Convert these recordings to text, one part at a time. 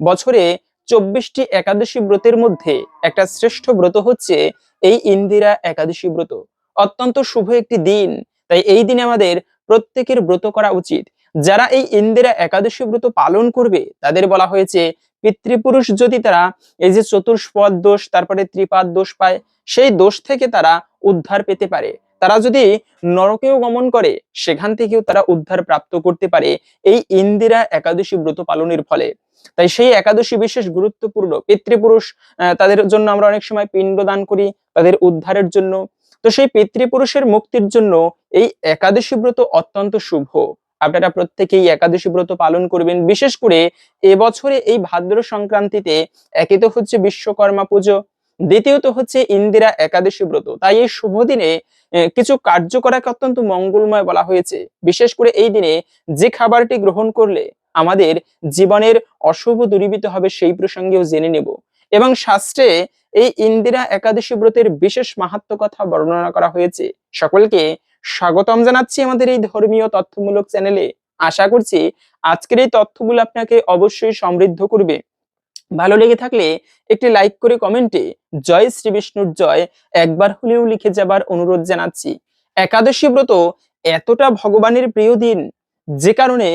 বছরে চব্বিশটি একাদশী ব্রতের মধ্যে একটা শ্রেষ্ঠ ব্রত হচ্ছে এই ইন্দিরা একাদশী ব্রত। অত্যন্ত শুভ একটি দিন, তাই এই দিনে আমাদের প্রত্যেকের ব্রত করা উচিত। যারা এই ইন্দিরা একাদশী ব্রত পালন করবে, তাদের বলা হয়েছে পিতৃপুরুষ যদি তারা এই যে চতুষ্পদ দোষ, তারপরে ত্রিপাদ দোষ পায়, সেই দোষ থেকে তারা উদ্ধার পেতে পারে। তারা যদি নরকেও গমন করে, সেখান থেকেও তারা উদ্ধার প্রাপ্ত করতে পারে এই ইন্দিরা একাদশী ব্রত পালনের ফলে। তাই সেই একাদশী বিশেষ গুরুত্বপূর্ণ, পিতৃপুরুষ তাদের জন্য আমরা অনেক সময় পিণ্ড দান করি, তাদের উদ্ধারের জন্য। তো সেই পিতৃপুরুষের মুক্তির জন্য এই একাদশী ব্রত অত্যন্ত শুভ। আপনারা প্রত্যেকেই একাদশী ব্রত পালন করবেন। বিশেষ করে এবছরে এই ভাদ্র সংক্রান্তিতে একে তো হচ্ছে বিশ্বকর্মা পুজো। দ্বিতীয়ত হচ্ছে ইন্দিরা একাদশী ব্রত। তাই এই শুভ দিনে কিছু কার্য করাকে অত্যন্ত মঙ্গলময় বলা হয়েছে। বিশেষ করে এই দিনে যে খাবারটি গ্রহণ করলে আমাদের জীবনের অশুভ দূরীভূত হবে সেই প্রসঙ্গেও জেনে নেব। এবং শাস্ত্রে এই ইন্দিরা একাদশী ব্রতের বিশেষ মাহাত্ম কথা বর্ণনা করা হয়েছে। সকলকে স্বাগতম জানাচ্ছি আমাদের এই ধর্মীয় তথ্যমূলক চ্যানেলে। আশা করছি আজকের এই তথ্যগুলো আপনাকে অবশ্যই সমৃদ্ধ করবে। ভালো লেগে থাকলে একটি লাইক করে কমেন্টে জয় শ্রী বিষ্ণুর জয় একবার হলেও লিখে যাবার অনুরোধ জানাচ্ছি। একাদশী ব্রত এতটা ভগবানের প্রিয় দিন, যে কারণে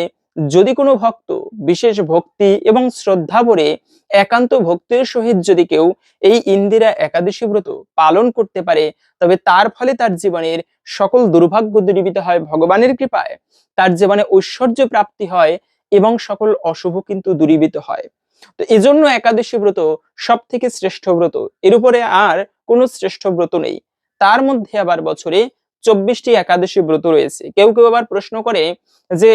যদি কোনো ভক্ত বিশেষ ভক্তি এবং শ্রদ্ধা ভরে একান্ত ভক্তির সহিত যদি কেউ এই ইন্দিরা একাদশী ব্রত পালন করতে পারে, তবে তার ফলে তার জীবনের সকল দুর্ভাগ্য দূরীভূত হয় ভগবানের কৃপায়। তার জীবনে ঐশ্বর্য প্রাপ্তি হয় এবং সকল অশুভ কিন্তু দূরীভূত হয়। তো এজন্য একাদশী ব্রত সব থেকে শ্রেষ্ঠ ব্রত। এর উপরে আর কোনো শ্রেষ্ঠ ব্রত নেই। তার মধ্যে আবার বছরে চব্বিশটি একাদশী ব্রত রয়েছে। কেউ কেউ আবার প্রশ্ন করে যে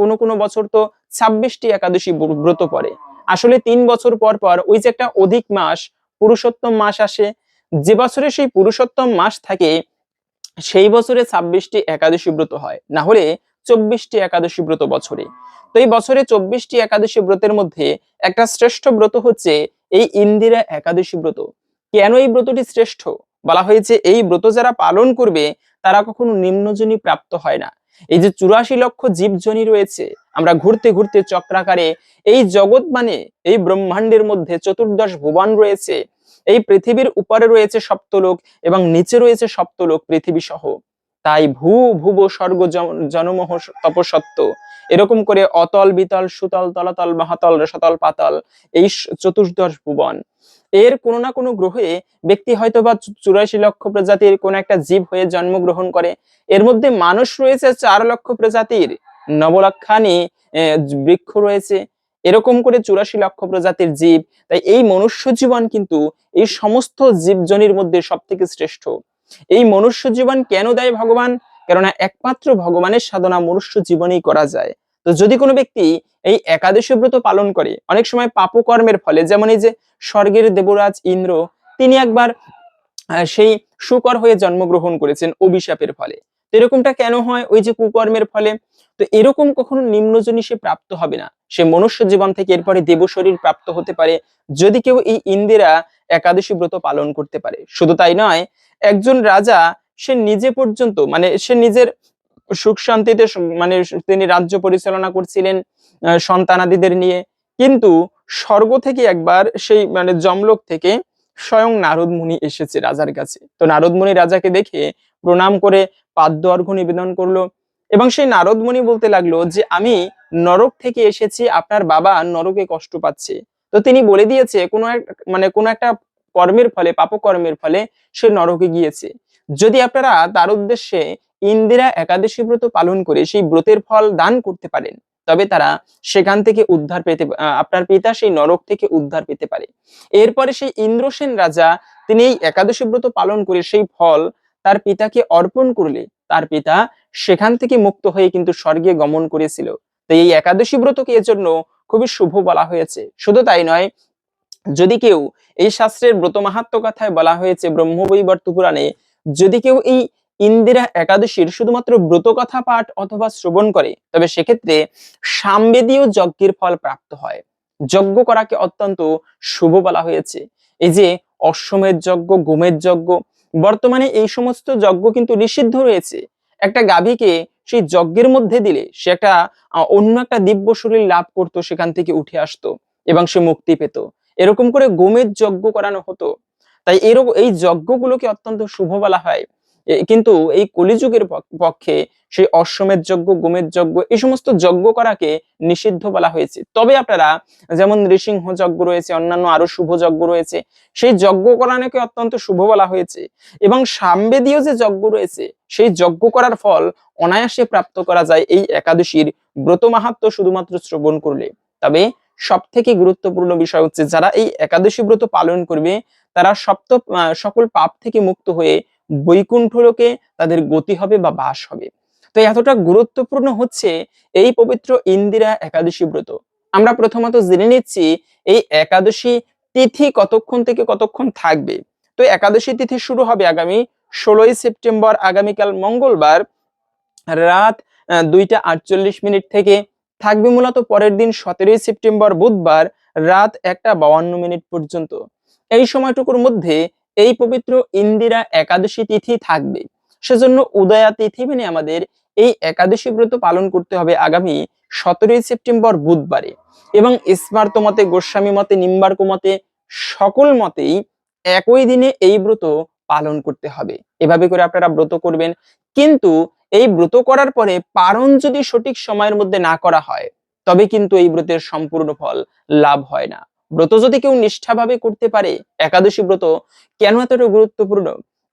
কোনো কোনো বছর তো ছাব্বিশটি একাদশী ব্রত পড়ে। আসলে তিন বছর পর পর ওই যে একটা অধিক মাস, পুরুষোত্তম মাস আসে। যে বছরে সেই পুরুষোত্তম মাস থাকে, সেই বছরে ছাব্বিশটি একাদশী ব্রত হয়। না হলে চব্বিশটি একাদশী ব্রত বছরে। তো এই বছরে চব্বিশটি একাদশী ব্রতের মধ্যে একটা শ্রেষ্ঠ ব্রত হচ্ছে এই ইন্দিরা একাদশী ব্রত। কেন এই ব্রতটি শ্রেষ্ঠ? বলা হয়েছে এই ব্রত যারা পালন করবে, তারা কখনো নিম্নজনী প্রাপ্ত হয় না। এই যে চুরাশি লক্ষ জীবজনী রয়েছে, আমরা ঘুরতে ঘুরতে চক্রাকারে এই জগৎ মানে এই ব্রহ্মাণ্ডের মধ্যে চতুর্দশ ভুবন রয়েছে, এই পৃথিবীর উপরে রয়েছে সপ্তলোক এবং নিচে রয়েছে সপ্তলোক পৃথিবী সহ তাই ভূ ভুব স্বর্গ জন- জনমোহ তপসত্ত্ব এরকম করে অতল, বিতল, সুতল, তলাতল, মহাতল, রসাতল, পাতল এই চতুর্দশ ভুবন। এর কোনো না কোনো গ্রহে ব্যক্তি হয়তো বা চুরাশি লক্ষ প্রজাতির কোন একটা জীব হয়ে জন্মগ্রহণ করে। এর মধ্যে মানুষ রয়েছে চার লক্ষ প্রজাতির। নবলক্ষানি বৃক্ষ রয়েছে। এরকম করে চুরাশি লক্ষ প্রজাতির জীব। তাই এই মনুষ্য জীবন কিন্তু এই সমস্ত জীবজনির মধ্যে সব থেকে শ্রেষ্ঠ। এই মনুষ্য জীবন কেন দেয় ভগবান? কেননা একমাত্র ভগবানের সাধনা মনুষ্য জীবনেই করা যায়। তো যদি কোনো ব্যক্তি এই একাদশী ব্রত পালন করে, অনেক সময় পাপকর্মের ফলে, যেমন এই যে স্বর্গের দেবরাজ ইন্দ্র, তিনি একবার সেই সুকর হয়ে জন্মগ্রহণ করেছেন অভিশাপের ফলে। এরকমটা কেন হয়? ওই যে কুকর্মের ফলে। তো এরকম কখনো নিম্নজনী সে প্রাপ্ত হবে না। সে মনুষ্য জীবন থেকে এরপরে দেব শরীর প্রাপ্ত হতে পারে যদি কেউ এই ইন্দিরা একাদশী ব্রত পালন করতে পারে। শুধু তাই নয়, একজন রাজা সে নিজে পর্যন্ত মানে সে নিজের সুখ শান্তিতে মানে তিনি রাজ্য পরিচালনা করছিলেন সন্তানাদিদের নিয়ে। কিন্তু স্বর্গ থেকে একবার সেই মানে জমলোক থেকে স্বয়ং নারদ মুনি এসেছে রাজার কাছে। তো নারদ মুনি রাজাকে দেখে প্রণাম করে পাদ্য অর্ঘ্য নিবেদন করল এবং সেই নারদ মুনি বলতে লাগল যে, আমি নরক থেকে এসেছি, আপনার বাবা নরকে কষ্ট পাচ্ছে। তো তিনি বলে দিয়েছে, কোনো এক মানে কোনো একটা কর্মের ফলে, পাপকর্মের ফলে সে নরকে গিয়েছে। যদি আপনারা তার উদ্দেশ্যে ইন্দিরা একাদশী ব্রত পালন করে সেই ব্রতের ফল দান করতে পারেন, তবে তারা সেখান থেকে উদ্ধার পেতে আপনার পিতা সেই নরক থেকে উদ্ধার পেতে পারে। এরপরে সেই ইন্দ্রসেন রাজা, তিনি এই একাদশী ব্রত পালন করে সেই ফল তার পিতাকে অর্পণ করলে, তার পিতা সেখান থেকে মুক্ত হয়ে কিন্তু স্বর্গে গমন করেছিল। তো এই একাদশী ব্রতকে এজন্য খুবই শুভ বলা হয়েছে। শুধু তাই নয়, যদি কেউ এই শাস্ত্রের ব্রত মাহাত্ম কথায় বলা হয়েছে ব্রহ্মবৈবর্ত পুরাণে, যদি কেউ এই ইন্দিরা একাদশীর শুধুমাত্র ব্রত কথা পাঠ অথবা শ্রবণ করে, তবে সেক্ষেত্রে সামবেদীয় যজ্ঞের ফল প্রাপ্ত হয়। যজ্ঞ করাকে অত্যন্ত শুভ বলা হয়েছে। এই যে অশ্বমেধ যজ্ঞ গোমের যজ্ঞ, বর্তমানে এই সমস্ত যজ্ঞ কিন্তু নিষিদ্ধ রয়েছে। একটা গাভীকে সেই যজ্ঞের মধ্যে দিলে সে একটা অন্য একটা দিব্য শরীর লাভ করতো, সেখান থেকে উঠে আসতো এবং সে মুক্তি পেত। এরকম করে গোমের যজ্ঞ করানো হতো। তাই এরকম, এই যজ্ঞগুলোকে অত্যন্ত শুভ বলা হয়। কিন্তু এই কলিযুগের পক্ষে সেই অশ্বমেধ যজ্ঞ গোমের যজ্ঞ, এই সমস্ত যজ্ঞ করাকে নিষিদ্ধ বলা হয়েছে। তবে আপনারা যেমন নৃসিংহ যজ্ঞ রয়েছে, অন্যান্য আরও শুভ যজ্ঞ রয়েছে, সেই যজ্ঞ করানোকে অত্যন্ত শুভ বলা হয়েছে এবং সামবেদীয় যে যজ্ঞ রয়েছে, সেই যজ্ঞ করার ফল অনায়াসে প্রাপ্ত করা যায় এই একাদশীর ব্রত মাহাত্ম শুধুমাত্র শ্রবণ করলে। তবে সব থেকে গুরুত্বপূর্ণ বিষয় হচ্ছে, যারা এই একাদশী ব্রত পালন করবে, তারা সপ্ত সকল পাপ থেকে মুক্ত হয়ে বৈকুণ্ঠ লোকে তাদের গতি হবে বা বাস হবে। তো এতটা গুরুত্বপূর্ণ হচ্ছে এই পবিত্র ইন্দিরা একাদশী ব্রত। আমরা প্রথমত জেনে নিচ্ছি এই একাদশী তিথি কতক্ষণ থেকে কতক্ষণ থাকবে। তো একাদশী তিথি শুরু হবে আগামী ষোলোই সেপ্টেম্বর, আগামীকাল মঙ্গলবার রাত দুইটা আটচল্লিশ মিনিট থেকে। থাকবে মূলত পরের দিন সতেরোই সেপ্টেম্বর, বুধবার রাত একটা বাউান্ন মিনিট পর্যন্ত। এই সময়টুকুর মধ্যে এই পবিত্র ইন্দিরা একাদশী তিথি থাকবে। সেজন্য উদয়া তিথি মেনে আমাদের এই একাদশী ব্রত পালন করতে হবে আগামী সতেরোই সেপ্টেম্বর বুধবারে। এবং স্মার্ত মতে, গোস্বামী মতে, নিম্বার্ক মতে, সকল মতেই একই দিনে এই ব্রত পালন করতে হবে। এভাবে করে আপনারা ব্রত করবেন। কিন্তু এই ব্রত করার পরে পারণ যদি সঠিক সময়ের মধ্যে না করা হয়, তবে কিন্তু এই ব্রতের সম্পূর্ণ ফল লাভ হয় না। ব্রত যদি কেউ নিষ্ঠাভাবে করতে পারে, একাদশী ব্রত কেন এতটা গুরুত্বপূর্ণ?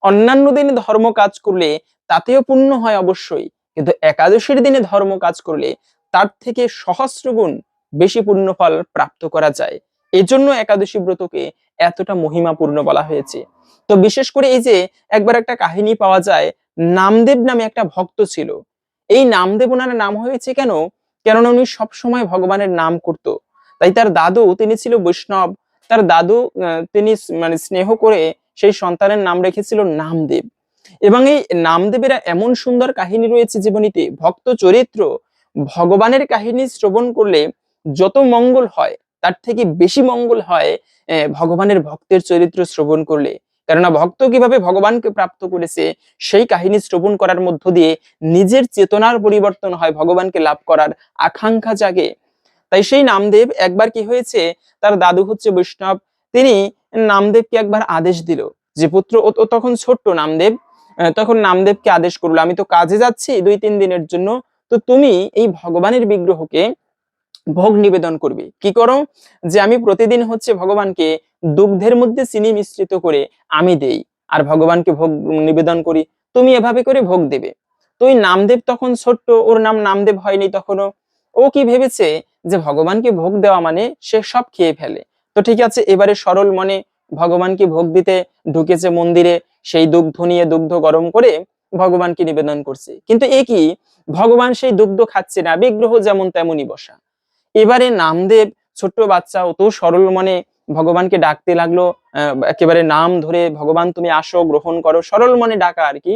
অন্যান্য দিনে ধর্ম কাজ করলে তাতেও পুণ্য হয় অবশ্যই, কিন্তু একাদশীর দিনে ধর্ম কাজ করলে তার থেকে সহস্র গুণ বেশি পুণ্য ফল প্রাপ্ত করা যায়। এজন্য একাদশী ব্রতকে এতটা মহিমাপূর্ণ বলা হয়েছে। তো বিশেষ করে এই যে একবার একটা কাহিনী পাওয়া যায়, নামদেব নামে একটা ভক্ত ছিল। এই নামদেব ওনার নাম হয়েছে কেন? কেননা উনি সবসময় ভগবানের নাম করত। তাই তার দাদু, তিনি ছিল বৈষ্ণব, তার দাদু তিনি মানে স্নেহ করে সেই সন্তানের নাম রেখেছিল নামদেব। এবং এই নামদেবের এমন সুন্দর কাহিনী রয়েছে জীবনীতে, ভক্ত চরিত্র, ভগবানের কাহিনী শ্রবণ করলে যত মঙ্গল হয়, তার থেকে বেশি মঙ্গল হয় ভগবানের ভক্তের চরিত্র শ্রবণ করলে। কেননা ভক্ত কীভাবে ভগবানকে প্রাপ্ত করেছে, সেই কাহিনী শ্রবণ করার মধ্য দিয়ে নিজের চেতনার পরিবর্তন হয় ভগবানকে লাভ করার আকাঙ্ক্ষা জাগে। তাই সেই নামদেব একবার কি হয়েছে? তার দাদু হচ্ছে বৈষ্ণব। তিনি নামদেবকে একবার আদেশ দিল যে, পুত্র, ও তখন ছোট্ট নামদেব। তখন নামদেবকে আদেশ করল, আমি তো কাজে যাচ্ছি দুই, তিন দিনের জন্য। তো তুমি এই ভগবানের বিগ্রহকে ভোগ নিবেদন করবে। কি করো? যে, আমি প্রতিদিন হচ্ছে ভগবানকে দুগ্ধের মধ্যে চিনি মিশ্রিত করে আমি দেই আর ভগবানকে ভোগ নিবেদন করি। তুমি এভাবে করে ভোগ দেবে। তো ওই নামদেব তখন ছোট্ট, ওর নাম নামদেব হয়নি তখনও। ও কি ভেবেছে? যে ভগবানকে ভোগ দেওয়া মানে সে সব খেয়ে ফেলে। তো ঠিক আছে, এবারে সরল মনে ভগবানকে ভোগ দিতে ঢুকেছে মন্দিরে, সেই দুগ্ধ নিয়ে দুগ্ধ গরম করে ভগবানকে নিবেদন করছে। কিন্তু এ কি? ভগবান সেই দুগ্ধ খাচ্ছে না, বিগ্রহ যেমন তেমনই বসা। এবারে নামদেব, ছোট্ট বাচ্চা অত সরল মনে ভগবানকে ডাকতে লাগল একেবারে নাম ধরে, ভগবান, তুমি আসো, গ্রহণ করো। সরল মনে ডাকা আর কি,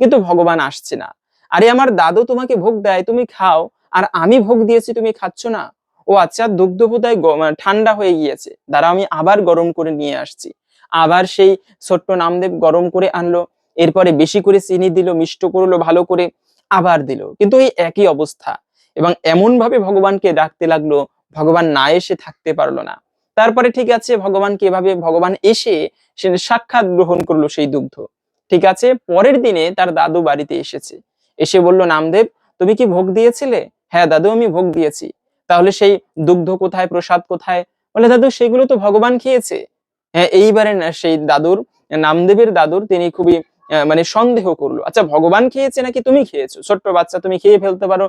কিন্তু ভগবান আসছে না। আরে, আমার দাদু তোমাকে ভোগ দেয়, তুমি খাও। আর আমি ভোগ দিয়েছি, তুমি খাচ্ছ না? ও আচ্ছা দুগ্ধ বোধহয় মানে ঠান্ডা হয়ে গিয়েছে। দাঁড়া আমি আবার গরম করে নিয়ে আসছি। আবার সেই ছোট্ট নামদেব গরম করে আনলো, এরপরে বেশি করে চিনি দিল, মিষ্ট করল, ভালো করে আবার দিল। কিন্তু এই একই অবস্থা। এবং এমন ভাবে ভগবানকে ডাকতে লাগল, ভগবান না এসে থাকতে পারল না। তারপরে ঠিক আছে, ভগবানকে এভাবে ভগবান এসে সে সাক্ষাৎ গ্রহণ করল সেই দুগ্ধ। ঠিক আছে, পরের দিনে তার দাদু বাড়িতে এসেছে। এসে বলল, নামদেব, তুমি কি ভোগ দিয়েছিলে? হ্যাঁ দাদু, আমি ভোগ দিয়েছি। তাহলে সেই দুগ্ধ কোথায়, প্রসাদ কোথায়? বলে, দাদু, সেগুলো তো ভগবান খেয়েছে। হ্যাঁ এইবারে সেই দাদুর, নামদেবের দাদুর তিনি খুবই মানে সন্দেহ করল। আচ্ছা ভগবান খেয়েছে নাকি তুমি খেয়েছো? ছোট্ট বাচ্চা, তুমি খেয়ে ফেলতে পারো।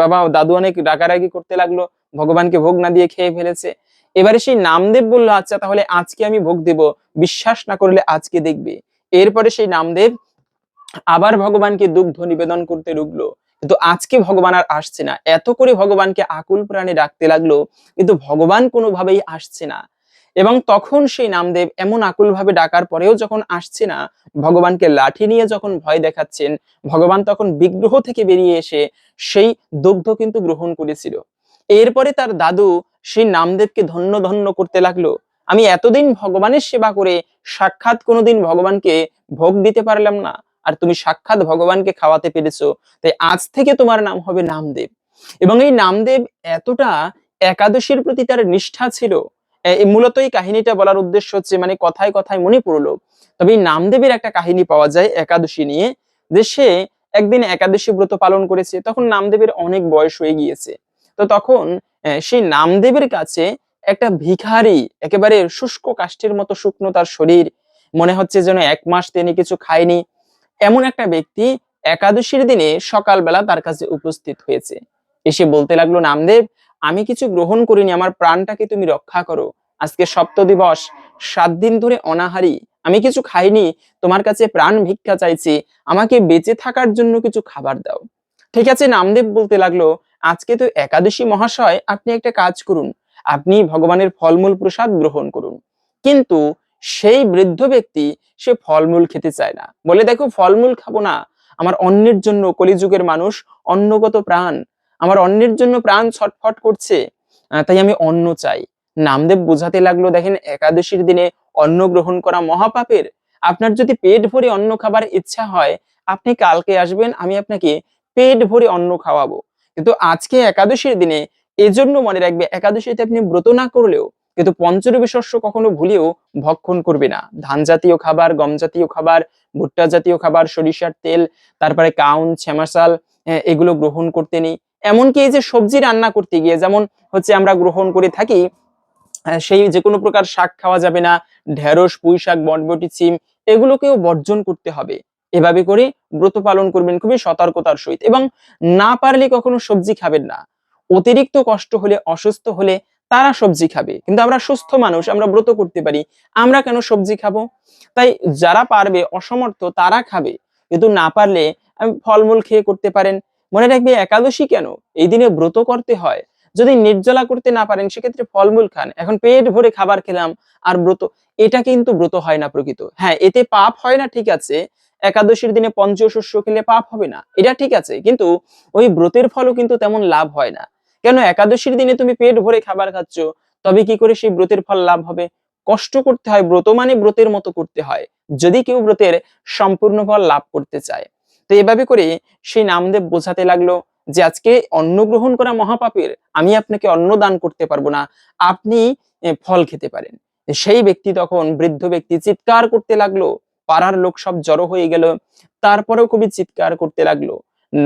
বাবা, দাদু অনেক রাগারাগি করতে লাগল। ভগবানকে ভোগ না দিয়ে খেয়ে ফেলেছে। এবারে সেই নামদেব বলল আচ্ছা তাহলে আজকে আমি ভোগ দেব। বিশ্বাস না করলে আজকে দেখবে। এরপরে সেই নামদেব আবার ভগবানকে দুগ্ধ নিবেদন করতে ঢুকলো কিন্তু আজকে ভগবান আর আসছে না। এত করে ভগবানকে আকুল প্রাণে ডাকতে লাগল, কিন্তু ভগবান কোনোভাবেই আসছে না। এবং তখন সেই নামদেব এমন আকুল ভাবে ডাকার পরেও যখন আসছে না, ভগবানকে লাঠি নিয়ে যখন ভয় দেখাচ্ছেন, ভগবান তখন বিগ্রহ থেকে বেরিয়ে এসে সেই দুগ্ধ কিন্তু গ্রহণ করেছিল। এরপরে তার দাদু সেই নামদেবকে ধন্য ধন্য করতে লাগল। আমি এতদিন ভগবানের সেবা করে সাক্ষাৎ কোনোদিন ভগবানকে ভোগ দিতে পারলাম না। আর তুমি সাক্ষাৎ ভগবানকে খাওয়াতে পেরেছ, তাই আজ থেকে তোমার নাম হবে নামদেব। এবং এই নামদেব এতটা একাদশীর প্রতি তার নিষ্ঠা ছিল মূলত এই কাহিনীটা বলার উদ্দেশ্য হচ্ছে মানে কথায় কথায় মনে পড়ল। তবে এই নামদেবের একটা কাহিনী পাওয়া যায় একাদশী নিয়ে, যে সে একদিন একাদশী ব্রত পালন করেছে, তখন নামদেবের অনেক বয়স হয়ে গিয়েছে। তো তখন সেই নামদেবের কাছে একটা ভিখারি, একেবারে শুষ্ক কাষ্ঠের মতো শুকনো তার শরীর, মনে হচ্ছে যেন এক মাস তিনি কিছু খায়নি এমন একটা ব্যক্তি একাদশীর দিনে সকালবেলা তার কাছে উপস্থিত হয়েছে। এসে বলতে লাগল, নামদেব, আমি কিছু গ্রহণ করিনি, আমার প্রাণটাকে তুমি রক্ষা করো। আজকে সপ্ত দিবস সাত দিন ধরে অনাহারি। আমি কিছু খাইনি, তোমার কাছে প্রাণ ভিক্ষা চাইছি। আমাকে বেঁচে থাকার জন্য কিছু খাবার দাও। ঠিক আছে, নামদেব বলতে লাগল, আজকে তো একাদশী মহাশয়, আপনি একটা কাজ করুন। আপনি ভগবানের ফলমূল প্রসাদ গ্রহণ করুন। কিন্তু সেই বৃদ্ধ ব্যক্তি সে ফলমূল খেতে চায় না। বলে, দেখো, ফলমূল খাব না। আমার অন্যের জন্য কলিযুগের মানুষ অন্নগত প্রাণ। আমার অন্যের জন্য প্রাণ ছটফট করছে তাই আমি অন্ন চাই। নামদেব বোঝাতে লাগল, দেখেন, একাদশীর দিনে অন্ন গ্রহণ করা মহাপাপের। আপনার যদি পেট ভরে অন্ন খাবার ইচ্ছা হয়, আপনি কালকে আসবেন, আমি আপনাকে পেট ভরে অন্ন খাওয়াবো। কিন্তু আজকে একাদশীর দিনে এজন্য মনে রাখবে, একাদশীতে আপনি ব্রত না করলেও কিন্তু পঞ্চরবি শস্য কখনো ভুলেও ভক্ষণ করবে না। ধান জাতীয় খাবার গম জাতীয় খাবার ভুট্টা জাতীয় খাবার সরিষার তেল তারপরে কাউন ছ্যামাশাল আহ, এগুলো গ্রহণ করতে নেই। এমনকি এই যে সবজি রান্না করতে গিয়ে যেমন হচ্ছে আমরা গ্রহণ করে থাকি সেই যে কোনো প্রকার শাক খাওয়া যাবে না ঢেঁড়স পুঁই শাক বটবটি সিম এগুলোকেও বর্জন করতে হবে। এভাবে করে ব্রত পালন করবেন খুবই সতর্কতার সহিত এবং না পারলে কখনো সবজি খাবেন না। অতিরিক্ত কষ্ট হলে অসুস্থ হলে তারা সবজি খাবে। কিন্তু আমরা সুস্থ মানুষ, আমরা ব্রত করতে পারি, আমরা কেন সবজি খাব? তাই যারা পারবে, অসমর্থ, তারা খাবে। কিন্তু না পারলে ফলমূল খেয়ে করতে পারেন। মনে রাখবে একাদশী কেন? এই দিনে ব্রত করতে হয়। যদি নির্জলা করতে না পারেন, সেক্ষেত্রে ফলমূল খান। এখন পেট ভরে খাবার খেলাম, আর ব্রত, এটা কিন্তু ব্রত হয় না প্রকৃত। হ্যাঁ এতে পাপ হয় না, ঠিক আছে। একাদশীর দিনে পঞ্চশস্য খেলে পাপ হবে না, এটা ঠিক আছে। কিন্তু ওই ব্রতের ফলও কিন্তু তেমন লাভ হয় না। কেন একাদশীর দিনে তুমি পেট ভরে খাবার খাচ্ছ? তবে কি করে সেই ব্রতের ফল লাভ হবে? কষ্ট করতে হয়, ব্রত মানে ব্রতের মতো করতে হয়, যদি কেউ ব্রতের সম্পূর্ণ ফল লাভ করতে চায়। তো এভাবে করে সেই নামদেব বোঝাতে লাগল যে, আজকে অন্ন গ্রহণ করা মহাপাপের আমি আপনাকে অন্ন দান করতে পারব না, আপনি ফল খেতে পারেন। সেই ব্যক্তি তখন বৃদ্ধ ব্যক্তি চিৎকার করতে লাগল, পাড়ার লোক সব জড়ো হয়ে গেল, তারপরেও খুবই চিৎকার করতে লাগল।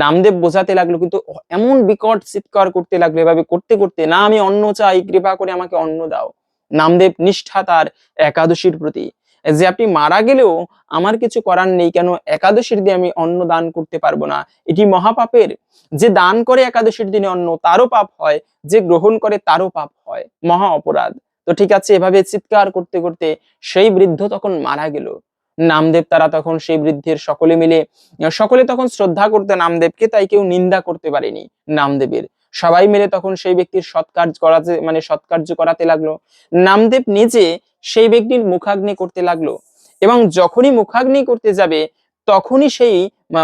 নামদেব বোঝাতে লাগল, কিন্তু এমন বিকট চিৎকার করতে লাগল, এভাবে করতে করতে, না, আমি অন্ন চাই, কৃপা করে আমাকে অন্ন দাও। নামদেব নিষ্ঠা তার একাদশীর প্রতি, যে আপনি মারা গেলেও আমার কিছু করার নেই, কেন একাদশীর দিনে আমি অন্ন দান করতে পারব না? এটি মহাপাপের। যে দান করে একাদশীর দিনে অন্ন, তারও পাপ হয়, যে গ্রহণ করে, তারও পাপ হয়। মহা অপরাধ। তো ঠিক আছে, এভাবে চিৎকার করতে করতে সেই বৃদ্ধ তখন মারা গেল। নামদেব তারা তখন সেই বৃদ্ধের সকলে মিলে, সকলে তখন শ্রদ্ধা করতে নামদেবকে, তাই কেউ নিন্দা করতে পারেনি নামদেবের। সবাই মিলে তখন সেই ব্যক্তির সৎকার্য করাতে মানে সৎকার্য করাতে লাগল। নামদেব নিজে সেই ব্যক্তির মুখাগ্নি করতে লাগল এবং যখনই মুখাগ্নি করতে যাবে, তখনই সেই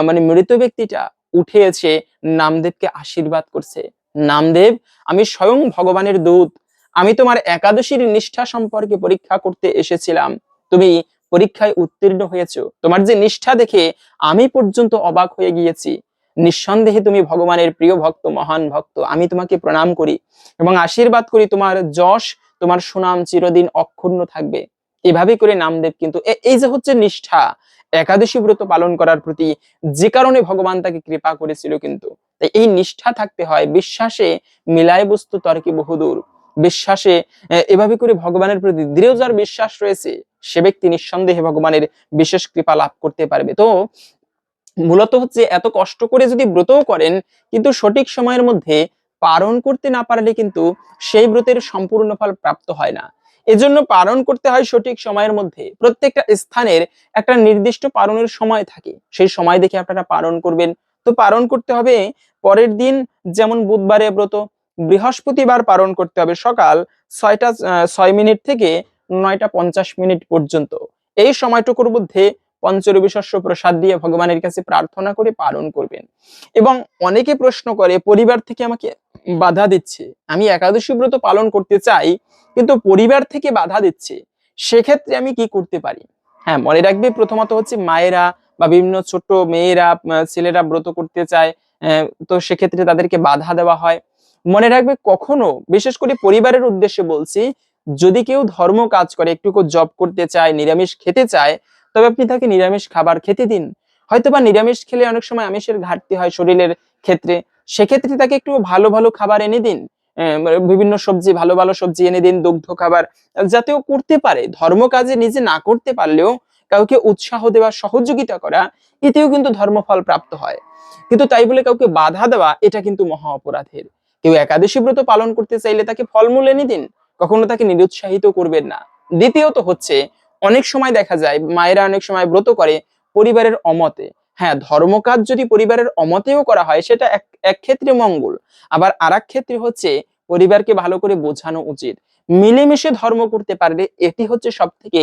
মানে মৃত ব্যক্তিটা উঠে এসে নামদেবকে আশীর্বাদ করছে। নামদেব, আমি স্বয়ং ভগবানের দূত, আমি তোমার একাদশীর নিষ্ঠা সম্পর্কে পরীক্ষা করতে এসেছিলাম। তুমি পরীক্ষায় উত্তীর্ণ হয়েছো। তোমার যে নিষ্ঠা দেখে আমি পর্যন্ত অবাক হয়ে গিয়েছি। নিঃসন্দেহে তুমি ভগবানের প্রিয় ভক্ত, মহান ভক্ত। আমি তোমাকে প্রণাম করি এবং আশীর্বাদ করি তোমার যশ, তোমার সুনাম চিরদিন অক্ষুণ্ণ থাকবে। এভাবে করে নামদেব কিন্তু এই যে হচ্ছে নিষ্ঠা, একাদশী ব্রত পালন করার প্রতি যে কারণে ভগবান তাকে কৃপা করেছিল কিন্তু। তাই এই নিষ্ঠা থাকতে হয়, বিশ্বাসে মিলায় বস্তু তর্কে বহুদূর। বিশ্বাসে এভাবে করে ভগবানের প্রতি দৃঢ় যার বিশ্বাস রয়েছে সে ব্যক্তি নিঃসন্দেহে ভগবানের বিশেষ কৃপা লাভ করতে পারবে। তো মূলত হচ্ছে এত কষ্ট করে যদি ব্রতও করেন, কিন্তু সঠিক সময়ের মধ্যে পালন করতে না পারলে কিন্তু সেই ব্রতের সম্পূর্ণ ফল প্রাপ্ত হয় না। এজন্য পালন করতে হয় সঠিক সময়ের মধ্যে। প্রত্যেকটা স্থানের একটা নির্দিষ্ট পালনের সময় থাকে। সেই সময় দেখে আপনারা পালন করবেন। তো পালন করতে হবে পরের দিন, যেমন বুধবারে ব্রত, বৃহস্পতিবার পালন করতে হবে সকাল ছয়টা ছয় মিনিট থেকে নয়টা পঞ্চাশ মিনিট পর্যন্ত। এই সময়টুকুর মধ্যে পঞ্চরবি শস্য প্রসাদ দিয়ে ভগবানের কাছে প্রার্থনা করে পালন করবেন। এবং অনেকে প্রশ্ন করে, পরিবার থেকে আমাকে বাধা দিচ্ছে। আমি একাদশী ব্রত পালন করতে চাই, কিন্তু পরিবার থেকে বাধা দিচ্ছে। সেক্ষেত্রে আমি কি করতে পারি? হ্যাঁ মনে রাখবে, প্রথমত হচ্ছে মায়েরা বা বিভিন্ন ছোট মেয়েরা ছেলেরা ব্রত করতে চায় তো সেক্ষেত্রে তাদেরকে বাধা দেওয়া হয়। মনে রাখবে, কখনো, বিশেষ করে পরিবারের উদ্দেশ্যে বলছি যদি কেউ ধর্ম কাজ করে একটু জব করতে চায়, নিরামিষ খেতে চায়, তবে আপনি তাকে নিরামিষ খাবার খেতে দিন। হয়তোবা নিরামিষ খেলে অনেক সময় আমিষের ঘাটতি হয় শরীরের ক্ষেত্রে। সেক্ষেত্রে তাকে একটু ভালো ভালো খাবার এনে দিন। বিভিন্ন সবজি, ভালো ভালো সবজি এনে দিন, দুগ্ধ খাবার, যাতে ও করতে পারে। ধর্ম কাজে নিজে না করতে পারলেও কাউকে উৎসাহ দেওয়া, সহযোগিতা করা, এতেও কিন্তু ধর্মফল প্রাপ্ত হয়। কিন্তু তাই বলে কাউকে বাধা দেওয়া, এটা কিন্তু মহা অপরাধের। কেউ একাদশী ব্রত পালন করতে চাইলে তাকে ফলমূল এনে দিন। কখনো তাকে নিরুৎসাহিত করবেন না। দ্বিতীয়ত হচ্ছে, অনেক সময় দেখা যায়, মায়েরা অনেক সময় ব্রত করে পরিবারের অমতে। হ্যাঁ ধর্মকাজ যদি পরিবারের অমতেও করা হয়, সেটা এক এক ক্ষেত্রে মঙ্গল। আবার আর ক্ষেত্রে হচ্ছে, পরিবারকে ভালো করে বোঝানো উচিত। মিলেমিশে ধর্ম করতে পারলে এটি হচ্ছে সব থেকে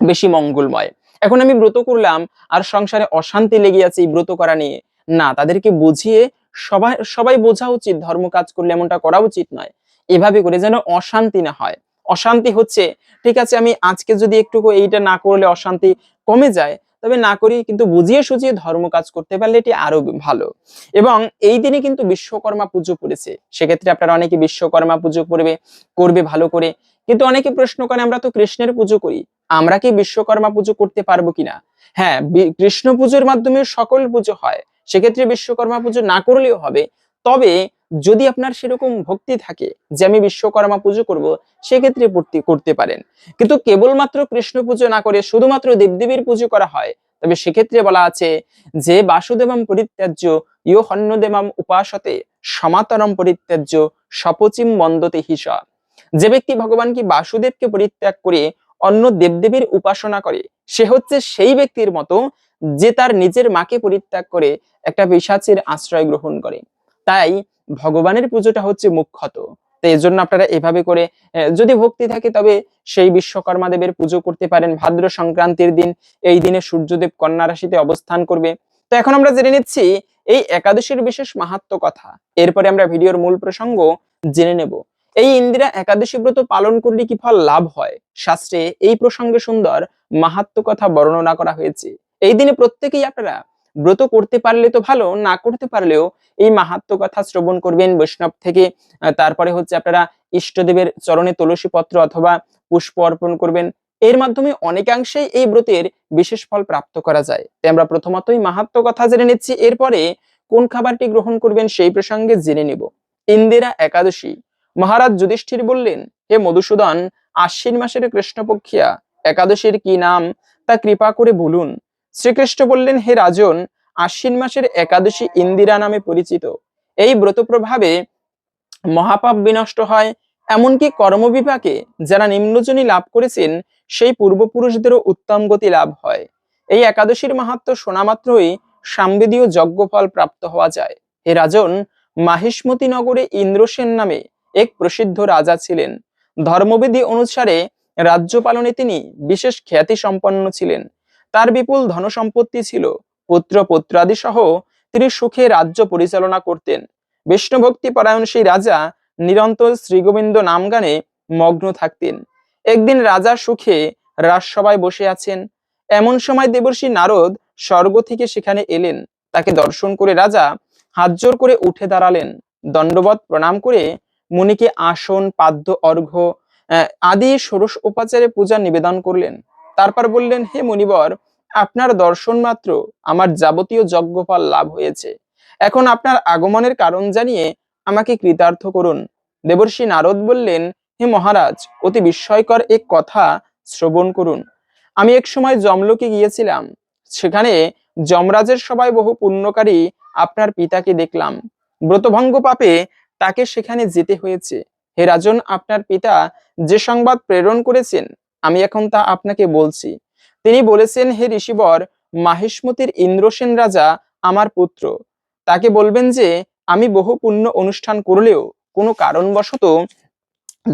বেশি মঙ্গলময়। এখন আমি ব্রত করলাম, আর সংসারে অশান্তি লেগে আছে এই ব্রত করা নিয়ে। না, তাদেরকে বুঝিয়ে সবাই সবাই বোঝা উচিত ধর্ম কাজ করলে এমনটা করা উচিত নয়। এভাবে করে যেন অশান্তি না হয়। অশান্তি হচ্ছে, ঠিক আছে, আমি আজকে যদি একটু এইটা না করলে অশান্তি কমে যায়, তবে না করি কিন্তু বুঝিয়ে সুঝিয়ে ধর্ম কাজ করতে পারলে এটি আরও ভালো। এবং এই দিনে কিন্তু বিশ্বকর্মা পুজো পড়েছে। সেক্ষেত্রে আপনারা অনেকে বিশ্বকর্মা পুজো করবে করবে ভালো করে। কিন্তু অনেকে প্রশ্ন করে, আমরা তো কৃষ্ণের পুজো করি। আমরা কি বিশ্বকর্মা পুজো করতে পারব কিনা? হ্যাঁ কৃষ্ণ পুজোর মাধ্যমে সকল পুজো হয়। সেক্ষেত্রে বিশ্বকর্মা পুজো না করলেও হবে। তবে যদি আপনার সেরকম ভক্তি থাকে যে আমি বিশ্বকর্মা পুজো করব, সেক্ষেত্রে করতে পারেন। কিন্তু কেবলমাত্র কৃষ্ণ পুজো না করে শুধুমাত্র দেবদেবীর পুজো করা হয়, তবে সেক্ষেত্রে বলা আছে যে বাসুদেবম পরিত্যাজ্য ইয় হন্যদেবম উপাসতে সমাতরম পরিত্যাজ্য সপচিম মন্দতে হিসা যে ব্যক্তি ভগবানকে বাসুদেবকে পরিত্যাগ করে অন্য দেবদেবীর উপাসনা করে, সে হচ্ছে সেই ব্যক্তির মতো যে তার নিজের মাকে পরিত্যাগ করে একটা পিশাচের আশ্রয় গ্রহণ করে। তাই ভগবানের পুজোটা হচ্ছে মুখ্যত। তো এই জন্য আপনারা এভাবে করে যদি ভক্তি থাকে তবে সেই বিশ্বকর্মা দেবের পুজো করতে পারেন। ভাদ্র সংক্রান্তির দিন, এই দিনে সূর্যদেব কন্যা রাশিতে অবস্থান করবে। তো এখন আমরা জেনে নিচ্ছি এই একাদশীর বিশেষ মাহাত্ম কথা। এরপরে আমরা ভিডিওর মূল প্রসঙ্গ জেনে নেব। এই ইন্দিরা একাদশী ব্রত পালন করলে কি ফল লাভ হয়? শাস্ত্রে এই প্রসঙ্গে সুন্দর মাহাত্ম কথা বর্ণনা করা হয়েছে। এই দিনে প্রত্যেকেই আপনারা ব্রত করতে পারলে তো ভালো, না করতে পারলেও এই মাহাত্ম কথা শ্রবণ করবেন বৈষ্ণব থেকে। তারপরে হচ্ছে আপনারা ইষ্টদেবের চরণে তুলসী পত্র অথবা পুষ্প অর্পণ করবেন। এর মাধ্যমে অনেকাংশেই এই ব্রতের বিশেষ ফল প্রাপ্ত করা যায়। তাই আমরা প্রথমতই মাহাত্ম কথা জেনে নিচ্ছি, এরপরে কোন খাবারটি গ্রহণ করবেন সেই প্রসঙ্গে জেনে নিব। ইন্দিরা একাদশী, মহারাজ যুধিষ্ঠির বললেন, হে মধুসূদন, আশ্বিন মাসের কৃষ্ণপক্ষিয়া, একাদশীর কি নাম? তা কৃপা করে বলুন। শ্রীকৃষ্ণ বললেন, হে রাজন, আশ্বিন মাসের একাদশী ইন্দিরা নামে পরিচিত। এই ব্রত প্রভাবে মহাপাপ বিনষ্ট হয়, এমনকি কর্মবিভাগে যারা নিম্নজনী লাভ করেছেন, সেই পূর্বপুরুষদেরও উত্তম গতি লাভ হয়। এই একাদশীর মাহাত্ম শোনা মাত্রই সাম্বেদীয় যজ্ঞফল প্রাপ্ত হওয়া যায়। হে রাজন, মাহিষ্মতি নগরে ইন্দ্রসেন নামে এক প্রসিদ্ধ রাজা ছিলেন। ধর্মবিধি অনুসারে রাজ্য পালনে তিনি বিশেষ খ্যাতি সম্পন্ন ছিলেন। তার বিপুল ধনসম্পত্তি ছিল। পুত্র পুত্রাদি সহ তিনি সুখে রাজ্য পরিচালনা করতেন। বিষ্ণুভক্তি পরায়ণ সেই রাজা নিরন্তর শ্রীগোবিন্দ নাম গানে মগ্ন থাকতেন। একদিন রাজা সুখে রাজসভায় বসে আছেন। এমন সময় দেবর্ষি নারদ স্বর্গ থেকে সেখানে এলেন। তাকে দর্শন করে রাজা হাত জোর করে উঠে দাঁড়ালেন। দণ্ডবত প্রণাম করে মুনিকে আসন, পাদ্য, অর্ঘ্য আদি ষোড়শ উপাচারে পূজা নিবেদন করলেন। তারপর বললেন, হে মুনিবর, আপনার দর্শন মাত্র আমার যাবতীয় যজ্ঞফল লাভ হয়েছে। এখন আপনার আগমনের কারণ জানিয়ে আমাকে কৃতার্থ করুন। দেবর্ষী নারদ বললেন, হে মহারাজ, অতি বিস্ময়কর এক কথা শ্রবণ করুন। আমি এক সময় জমলোকে গিয়েছিলাম। সেখানে যমরাজের সবাই বহু পুণ্যকারী আপনার পিতাকে দেখলাম। ব্রতভঙ্গ পাপে তাকে সেখানে যেতে হয়েছে। হে রাজন, আপনার পিতা যে সংবাদ প্রেরণ করেছেন আমি এখন তা আপনাকে বলছি। তিনি বলেছেন, হে ঋষিবর মাহেশমতির ইন্দ্রসেন রাজা আমার পুত্র। তাকে বলবেন যে, আমি বহু পুণ্য অনুষ্ঠান করলেও কোনো কারণবশত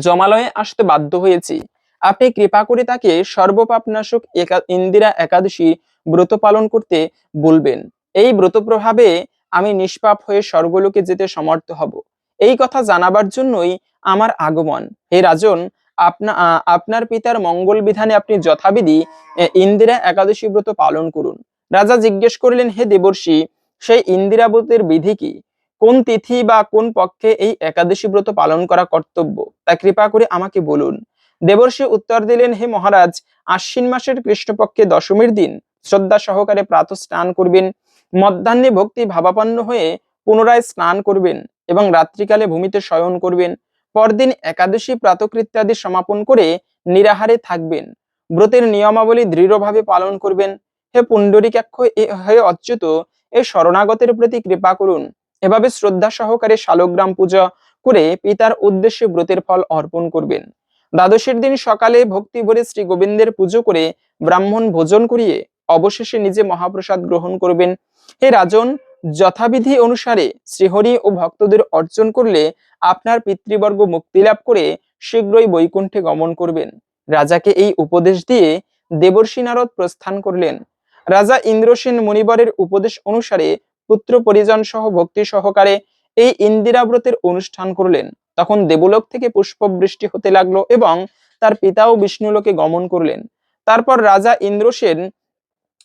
জমালয়ে আসতে বাধ্য হয়েছি। আপনি কৃপা করে তাকে সর্বপাপনাশক ইন্দিরা একাদশী ব্রত পালন করতে বলবেন। এই ব্রত প্রভাবে আমি নিষ্পাপ হয়ে স্বর্গলোকে যেতে সমর্থ হব। এই কথা জানাবার জন্যই আমার আগমন। হে রাজন আপনা আপনার পিতার মঙ্গল বিধানে আপনি যথাবিধি ইন্দিরা একাদশী ব্রত পালন করুন। রাজা জিজ্ঞেস করলেন, হে দেবর্ষি, সেই ইন্দিরা ব্রতের বিধি কি? কোন তিথি বা কোন পক্ষে এই একাদশী ব্রত পালন করা কর্তব্য? তা কৃপা করে আমাকে বলুন। দেবর্ষি উত্তর দিলেন, হে মহারাজ, আশ্বিন মাসের কৃষ্ণপক্ষে দশমীর দিন শ্রদ্ধা সহকারে প্রাত স্নান করবেন, মধ্যাহ্নে ভক্তি ভাবাপন্ন হয়ে পুনরায় স্নান করবেন এবং রাত্রিকালে ভূমিতে শয়ন করবেন। পরদিন একাদশী প্রাতকৃত্যাদি সমাপন করে নিরাহারে থাকবেন। ব্রতের নিয়মাবলী দৃঢ়ভাবে পালন করবেন। হে পুণ্ডরিকাক্ষ হে অচ্যুত, এ শরণাগতের প্রতি কৃপা করুন। এভাবে শ্রদ্ধা সহকারে শালগ্রাম পূজা করে পিতার উদ্দেশ্যে ব্রতের ফল অর্পণ করবেন। দ্বাদশের দিন সকালে ভক্তি ভরে শ্রী গোবিন্দের পুজো করে ব্রাহ্মণ ভোজন করিয়ে অবশেষে নিজে মহাপ্রসাদ গ্রহণ করবেন। হে রাজন, যথাবিধি অনুসারে শ্রীহরি ও ভক্তদের অর্জন করলে আপনার পিতৃবর্গ মুক্তি লাভ করে শীঘ্রই বৈকুণ্ঠে গমন করবেন। রাজাকে এই উপদেশ দিয়ে দেবর্ষী নারদ প্রস্থান করলেন। রাজা ইন্দ্রসেন মুনিবরের উপদেশ অনুসারে পুত্র পরিজন সহ ভক্তি সহকারে এই ইন্দিরাব্রতের অনুষ্ঠান করলেন। তখন দেবলোক থেকে পুষ্পবৃষ্টি হতে লাগল এবং তার পিতাও বিষ্ণুলোকে গমন করলেন। তারপর রাজা ইন্দ্রসেন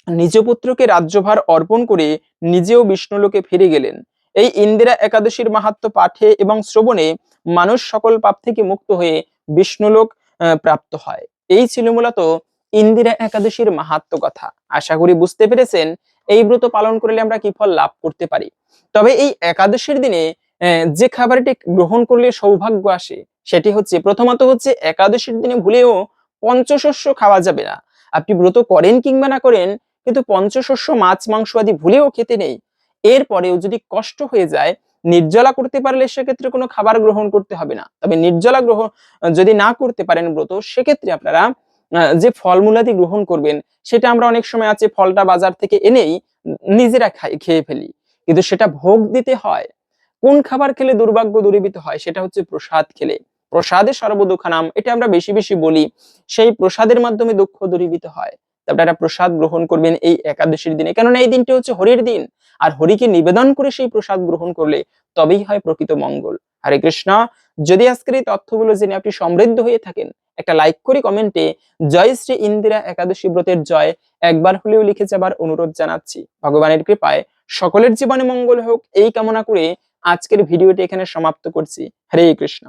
নিজ পুত্রকে রাজ্যভার অর্পণ করে নিজেও বিষ্ণুলোকে ফিরে গেলেন। এই ইন্দিরা একাদশীর মাহাত্ম পাঠে এবং শ্রবণে মানুষ সকল পাপ থেকে মুক্ত হয়ে বিষ্ণুলোক প্রাপ্ত হয়। এই ছিল মূলত ইন্দিরা একাদশীর মাহাত্ম কথা। আশা করি বুঝতে পেরেছেন, এই ব্রত পালন করলে আমরা কি ফল লাভ করতে পারি। তবে এই একাদশীর দিনে যে খাবারটি গ্রহণ করলে সৌভাগ্য আসে, সেটি হচ্ছে, প্রথমত হচ্ছে, একাদশীর দিনে ভুলেও পঞ্চশস্য খাওয়া যাবে না। আপনি ব্রত করেন কিংবা না করেন, কিন্তু পঞ্চশস্য, মাছ, মাংস আদি ভুলেও খেতে নেই। এরপরেও যদি কষ্ট হয়ে যায়, নির্জলা করতে পারলে সেক্ষেত্রে কোনো খাবার গ্রহণ করতে হবে না। তবে নির্জলা গ্রহণ যদি না করতে পারেন ব্রত, সেক্ষেত্রে আপনারা যে ফলমূলাদি গ্রহণ করবেন, সেটা আমরা অনেক সময় আছে ফলটা বাজার থেকে এনেই নিজেরা খাই, খেয়ে ফেলি। কিন্তু সেটা ভোগ দিতে হয়। কোন খাবার খেলে দুর্ভাগ্য দূরীভূত হয়, সেটা হচ্ছে প্রসাদ খেলে। প্রসাদে সর্বদুঃখানাম, এটা আমরা বেশি বেশি বলি, সেই প্রসাদের মাধ্যমে দুঃখ দূরীভূত হয়। আপনারা প্রসাদ গ্রহণ করবেন এই একাদশীর দিনে। কেননা এই দিনটি হচ্ছে হরির দিন। আর হরিকে নিবেদন করে সেই প্রসাদ গ্রহণ করলে তবেই হয় প্রকৃত মঙ্গল। হরে কৃষ্ণ। যদি আজকের এই তথ্যগুলো জেনে আপনি সমৃদ্ধ হয়ে থাকেন, একটা লাইক করে কমেন্টে জয় শ্রী ইন্দিরা একাদশী ব্রতের জয় একবার হলেও লিখে যাবার অনুরোধ জানাচ্ছি। ভগবানের কৃপায় সকলের জীবনে মঙ্গল হোক, এই কামনা করে আজকের ভিডিওটি এখানে সমাপ্ত করছি। হরে কৃষ্ণ।